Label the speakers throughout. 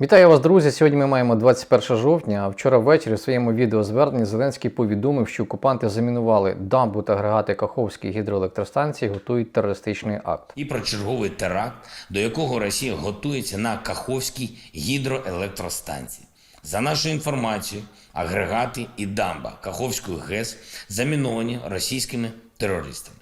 Speaker 1: Вітаю вас, друзі! Сьогодні ми маємо 21 жовтня. А вчора ввечері в своєму відеозверненні Зеленський повідомив, що окупанти замінували дамбу та агрегати Каховської гідроелектростанції, готують терористичний акт.
Speaker 2: і про черговий теракт, до якого Росія готується на Каховській гідроелектростанції. За нашою інформацією, агрегати і дамба Каховської ГЕС заміновані російськими терористами.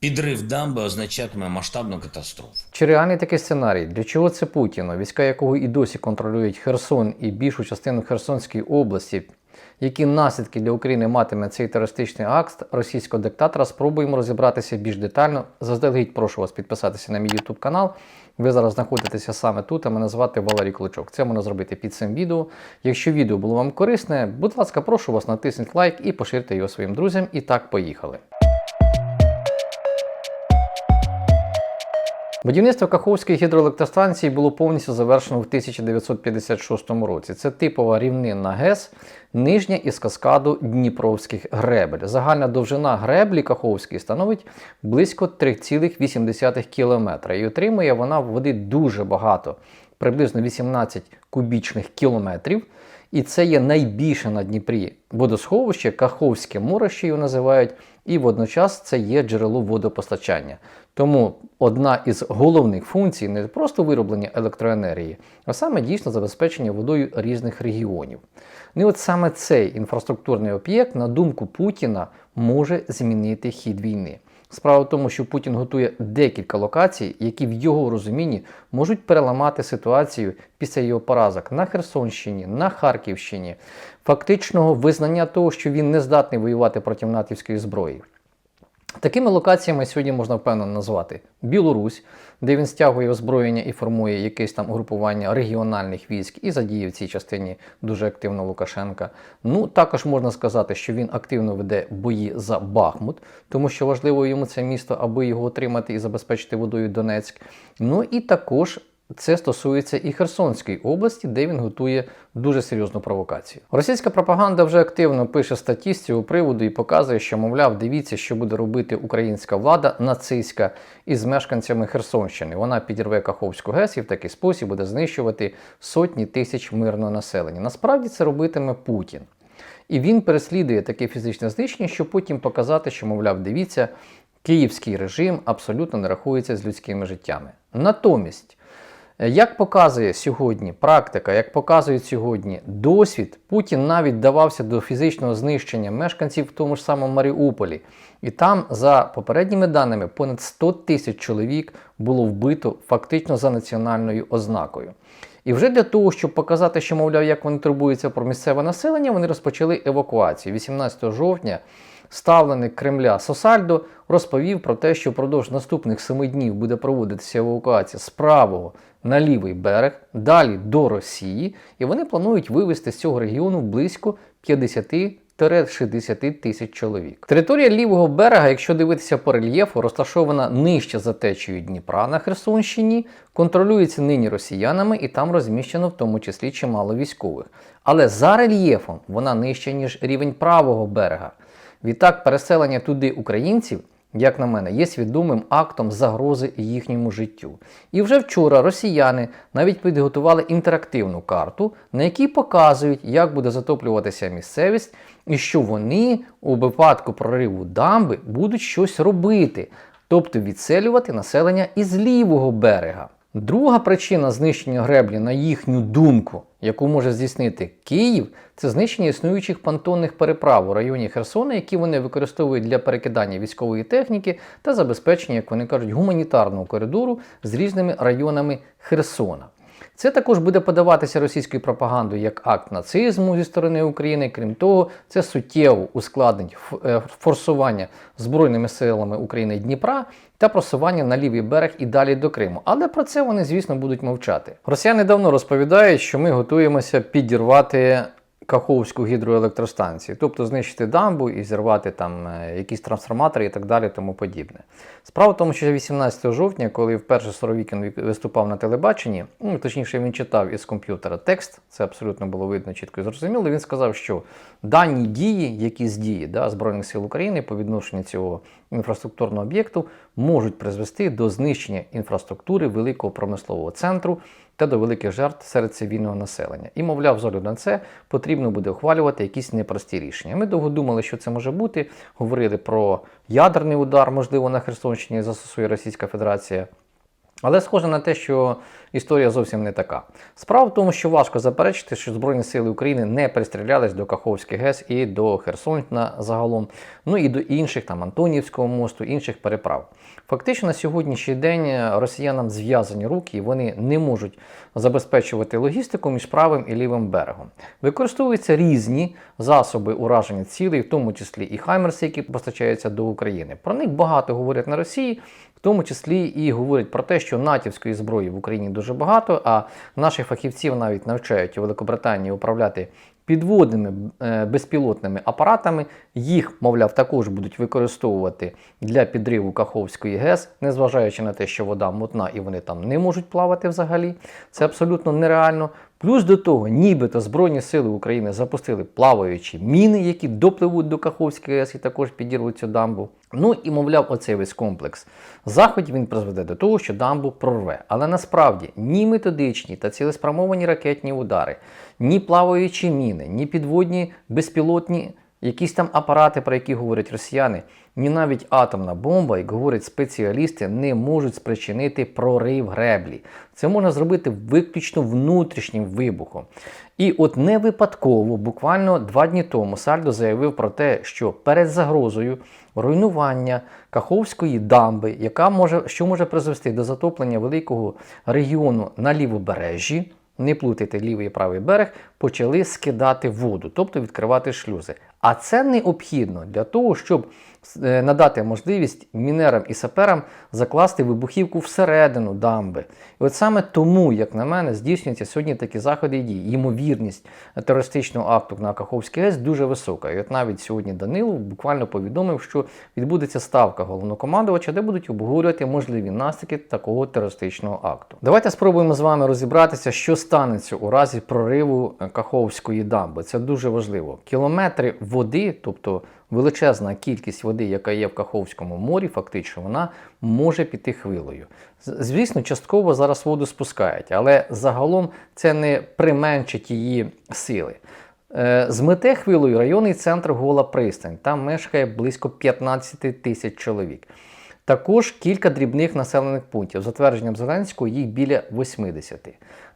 Speaker 2: Підрив дамби означатиме масштабну катастрофу.
Speaker 1: Чи реальний такий сценарій? Для чого це Путіну, війська якого і досі контролюють Херсон і більшу частину Херсонської області? Які наслідки для України матиме цей терористичний акт російського диктатора? Спробуємо розібратися більш детально. Заздалегідь прошу вас підписатися на мій YouTube канал. Ви зараз знаходитеся саме тут, а мене звати Валерій Клочок. Це можна зробити під цим відео. Якщо відео було вам корисне, будь ласка, прошу вас натисніть лайк і поширте його своїм друзям. І так, поїхали. Будівництво Каховської гідроелектростанції було повністю завершено в 1956 році. Це типова рівнинна ГЕС, нижня із каскаду Дніпровських гребель. Загальна довжина греблі Каховської становить близько 3,8 км. І отримує вона води дуже багато, приблизно 18 кубічних кілометрів. І це є найбільше на Дніпрі водосховище, Каховське море, що його називають, і водночас це є джерело водопостачання. Тому одна із головних функцій не просто вироблення електроенергії, а саме дійсно забезпечення водою різних регіонів. І от саме цей інфраструктурний об'єкт, на думку Путіна, може змінити хід війни. Справа в тому, що Путін готує декілька локацій, які в його розумінні можуть переламати ситуацію після його поразок на Херсонщині, на Харківщині, фактичного визнання того, що він не здатний воювати проти натівської зброї. Такими локаціями сьогодні можна впевнено назвати Білорусь, де він стягує озброєння і формує якесь там угрупування регіональних військ і задіє в цій частині дуже активно Лукашенка. Ну також можна сказати, що він активно веде бої за Бахмут, тому що важливо йому це місто, аби його отримати і забезпечити водою Донецьк. Ну і також. Це стосується і Херсонської області, де він готує дуже серйозну провокацію. Російська пропаганда вже активно пише статті з цього приводу і показує, що, мовляв, дивіться, що буде робити українська влада нацистська із мешканцями Херсонщини. Вона підірве Каховську ГЕС і в такий спосіб буде знищувати сотні тисяч мирного населення. Насправді це робитиме Путін. І він переслідує таке фізичне знищення, щоб потім показати, що, мовляв, дивіться, київський режим абсолютно не рахується з людськими життями. Натомість. Як показує сьогодні практика, як показує сьогодні досвід, Путін навіть давався до фізичного знищення мешканців в тому ж самому Маріуполі. І там, за попередніми даними, понад 100 тисяч чоловік було вбито фактично за національною ознакою. І вже для того, щоб показати, що, мовляв, як вони турбуються про місцеве населення, вони розпочали евакуацію. 18 жовтня ставленик Кремля Сосальдо розповів про те, що впродовж наступних семи днів буде проводитися евакуація з правого на лівий берег, далі до Росії, і вони планують вивезти з цього регіону близько 50-60 тисяч чоловік. Територія лівого берега, якщо дивитися по рельєфу, розташована нижче за течією Дніпра на Херсонщині, контролюється нині росіянами і там розміщено в тому числі чимало військових. Але за рельєфом вона нижча, ніж рівень правого берега. Відтак, переселення туди українців, як на мене, є свідомим актом загрози їхньому життю. І вже вчора росіяни навіть підготували інтерактивну карту, на якій показують, як буде затоплюватися місцевість, і що вони у випадку прориву дамби будуть щось робити, тобто відселювати населення із лівого берега. Друга причина знищення греблі, на їхню думку, яку може здійснити Київ, це знищення існуючих понтонних переправ у районі Херсона, які вони використовують для перекидання військової техніки та забезпечення, як вони кажуть, гуманітарного коридору з різними районами Херсона. Це також буде подаватися російською пропагандою як акт нацизму зі сторони України. Крім того, це суттєво ускладнить е, форсування збройними силами України Дніпра та просування на лівий берег і далі до Криму. Але про це вони, звісно, будуть мовчати. Росіяни давно розповідають, що ми готуємося підірвати Каховську гідроелектростанцію, тобто знищити дамбу і зірвати там е, якісь трансформатори і так далі, тому подібне. Справа в тому, що 18 жовтня, коли вперше Соровікін виступав на телебаченні, ну точніше він читав із комп'ютера текст, це абсолютно було видно чітко і зрозуміло. Він сказав, що дані дії, які з дії да, Збройних сил України по відношенню цього інфраструктурного об'єкту можуть призвести до знищення інфраструктури великого промислового центру та до великих жертв серед цивільного населення. І, мовляв, з огляду на це потрібно буде ухвалювати якісь непрості рішення. Ми довго думали, що це може бути. Говорили про ядерний удар, можливо, на Херсонщині застосує Російська Федерація. Але схоже на те, що історія зовсім не така. Справа в тому, що важко заперечити, що Збройні сили України не пристрілялись до Каховських ГЕС і до Херсонщина загалом, ну і до інших там Антонівського мосту, інших переправ. Фактично на сьогоднішній день росіянам зв'язані руки, і вони не можуть забезпечувати логістику між правим і лівим берегом. Використовуються різні засоби ураження цілей, в тому числі і Хаймерси, які постачаються до України. Про них багато говорять на Росії. Тому числі і говорять про те, що натівської зброї в Україні дуже багато, а наших фахівців навіть навчають у Великобританії управляти підводними е, безпілотними апаратами. Їх, мовляв, також будуть використовувати для підриву Каховської ГЕС, незважаючи на те, що вода мутна і вони там не можуть плавати взагалі. Це абсолютно нереально. Плюс до того, нібито Збройні сили України запустили плаваючі міни, які допливуть до Каховської ГЕС і також підірвуть цю дамбу. Ну і мовляв, оцей весь комплекс заходів він призведе до того, що дамбу прорве. Але насправді ні методичні та цілеспрямовані ракетні удари, ні плаваючі міни, ні підводні безпілотні якісь там апарати, про які говорять росіяни, ні навіть атомна бомба, як говорять спеціалісти, не можуть спричинити прорив греблі. Це можна зробити виключно внутрішнім вибухом. І от не випадково, буквально два дні тому, Сальдо заявив про те, що перед загрозою руйнування Каховської дамби, яка може, що може призвести до затоплення великого регіону на лівобережжі, не плутайте лівий і правий берег, почали скидати воду, тобто відкривати шлюзи. А це необхідно для того, щоб надати можливість мінерам і саперам закласти вибухівку всередину дамби. І от саме тому, як на мене, здійснюються сьогодні такі заходи і дії. Ймовірність терористичного акту на Каховській ГЕС дуже висока. І от навіть сьогодні Данилов буквально повідомив, що відбудеться ставка головнокомандувача, де будуть обговорювати можливі наслідки такого терористичного акту. Давайте спробуємо з вами розібратися, що станеться у разі прориву Каховської дамби. Це дуже важливо. Кілометри води, тобто величезна кількість води, яка є в Каховському морі, фактично вона може піти хвилою. Звісно, частково зараз воду спускають, але загалом це не применшить її сили. Е, Змете хвилою районний центр Гола Пристань. Там мешкає близько 15 тисяч чоловік. Також кілька дрібних населених пунктів. За твердженням Зеленського, їх біля 80.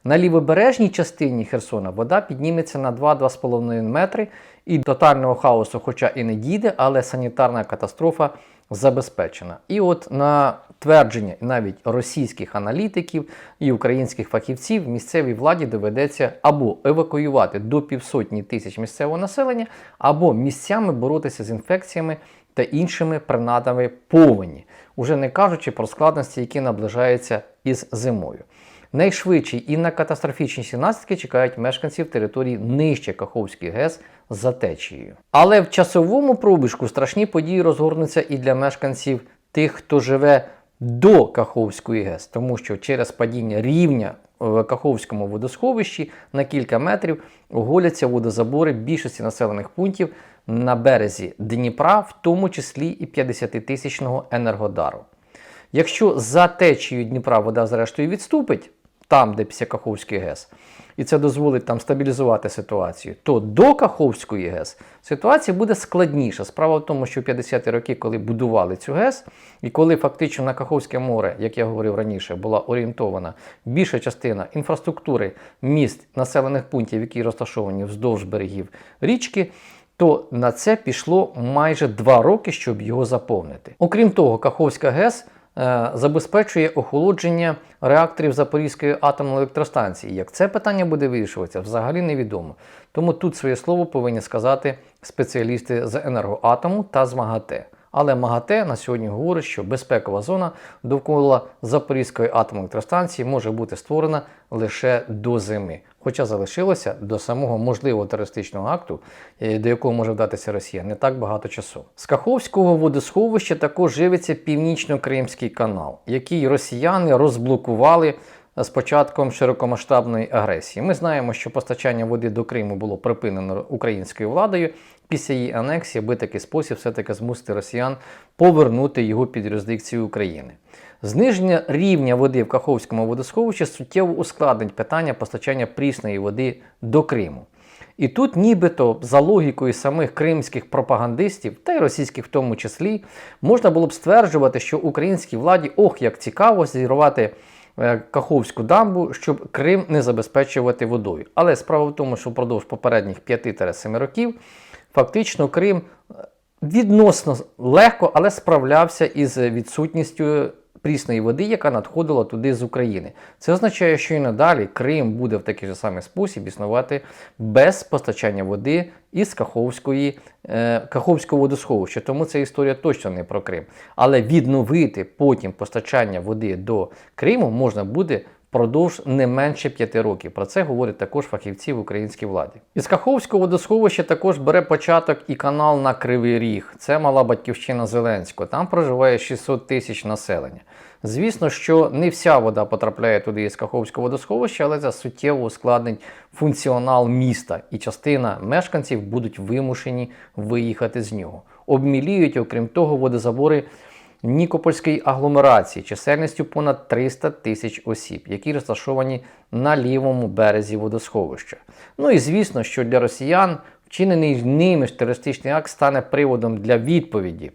Speaker 1: На лівобережній частині Херсона вода підніметься на 2-2,5 метри, і тотального хаосу, хоча і не дійде, але санітарна катастрофа забезпечена. І от на твердження навіть російських аналітиків і українських фахівців місцевій владі доведеться або евакуювати до півсотні тисяч місцевого населення, або місцями боротися з інфекціями та іншими принадами повені, уже не кажучи про складності, які наближаються із зимою. Найшвидші і найкатастрофічніші наслідки чекають мешканців території нижче Каховської ГЕС за течією. Але в часовому пробіжку страшні події розгорнуться і для мешканців тих, хто живе до Каховської ГЕС, тому що через падіння рівня в Каховському водосховищі на кілька метрів оголяться водозабори більшості населених пунктів на березі Дніпра, в тому числі і 50-тисячного енергодару. Якщо за течією Дніпра вода зрештою відступить, там, де після Каховської ГЕС, і це дозволить там стабілізувати ситуацію, то до Каховської ГЕС ситуація буде складніша. Справа в тому, що в 50-ті роки, коли будували цю ГЕС, і коли фактично на Каховське море, як я говорив раніше, була орієнтована більша частина інфраструктури міст, населених пунктів, які розташовані вздовж берегів річки, то на це пішло майже два роки, щоб його заповнити. Окрім того, Каховська ГЕС е, забезпечує охолодження реакторів Запорізької атомної електростанції. Як це питання буде вирішуватися, взагалі невідомо. Тому тут своє слово повинні сказати спеціалісти з енергоатому та з МАГАТЕ. Але МАГАТЕ на сьогодні говорить, що безпекова зона довкола Запорізької атомної електростанції може бути створена лише до зими. Хоча залишилося до самого можливого терористичного акту, е, до якого може вдатися Росія, не так багато часу. З Каховського водосховища також живиться північно-кримський канал, який росіяни розблокували з початком широкомасштабної агресії. Ми знаємо, що постачання води до Криму було припинено українською владою після її анексії, аби такий спосіб все-таки змусити росіян повернути його під юрисдикцію України. Зниження рівня води в Каховському водосховищі суттєво ускладнить питання постачання прісної води до Криму. І тут, нібито, за логікою самих кримських пропагандистів, та й російських в тому числі, можна було б стверджувати, що українській владі ох, як цікаво зірвати е, Каховську дамбу, щоб Крим не забезпечувати водою. Але справа в тому, що впродовж попередніх 5-7 років фактично Крим е, відносно легко, але справлявся із відсутністю прісної води, яка надходила туди з України. Це означає, що і надалі Крим буде в такий же самий спосіб існувати без постачання води із Каховської, е, Каховського водосховища. Тому ця історія точно не про Крим. Але відновити потім постачання води до Криму можна буде впродовж не менше п'яти років. Про це говорять також фахівці в українській владі. Із Каховського водосховища також бере початок і канал на Кривий Ріг. Це мала батьківщина Зеленського. Там проживає 600 тисяч населення. Звісно, що не вся вода потрапляє туди із Каховського водосховища, але це суттєво ускладнить функціонал міста, і частина мешканців будуть вимушені виїхати з нього. Обміліють, окрім того, водозабори Нікопольської агломерації чисельністю понад 300 тисяч осіб, які розташовані на лівому березі водосховища. Ну і звісно, що для росіян вчинений ними ж терористичний акт стане приводом для відповіді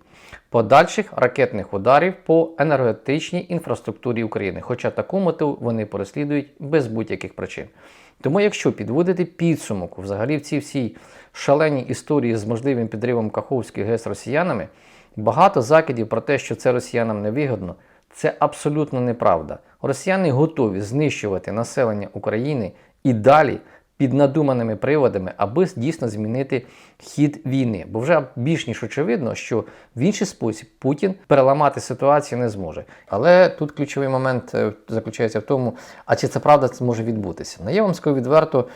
Speaker 1: подальших ракетних ударів по енергетичній інфраструктурі України. Хоча таку мету вони переслідують без будь-яких причин. Тому, якщо підводити підсумок взагалі в цій всій шаленій історії з можливим підривом Каховських ГЕС росіянами, багато закидів про те, що це росіянам невигодно, це абсолютно неправда. Росіяни готові знищувати населення України і далі під надуманими приводами, аби дійсно змінити хід війни. Бо вже більш ніж очевидно, що в інший спосіб Путін переламати ситуацію не зможе. Але тут ключовий момент е, заключається в тому, а чи це правда це може відбутися. Ну, я вам скажу відверто.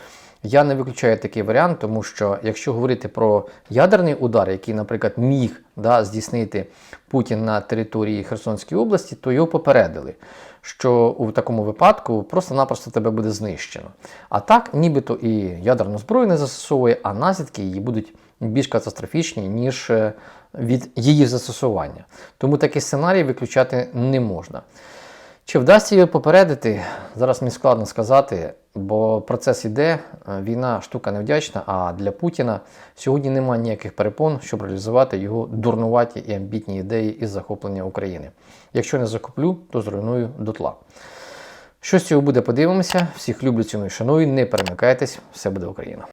Speaker 1: Я не виключаю такий варіант, тому що якщо говорити про ядерний удар, який, наприклад, міг да, здійснити Путін на території Херсонської області, то його попередили, що у такому випадку просто-напросто тебе буде знищено. А так, нібито і ядерну зброю не застосовує, а наслідки її будуть більш катастрофічні, ніж е, від її застосування. Тому такий сценарій виключати не можна. Чи вдасться його попередити? Зараз мені складно сказати, бо процес іде, е, війна штука невдячна, а для Путіна сьогодні немає ніяких перепон, щоб реалізувати його дурнуваті і амбітні ідеї із захоплення України. Якщо не закуплю, то зруйную дотла. Що з цього буде, подивимося. Всіх люблю, ціную, шаную, не перемикайтесь, все буде Україна.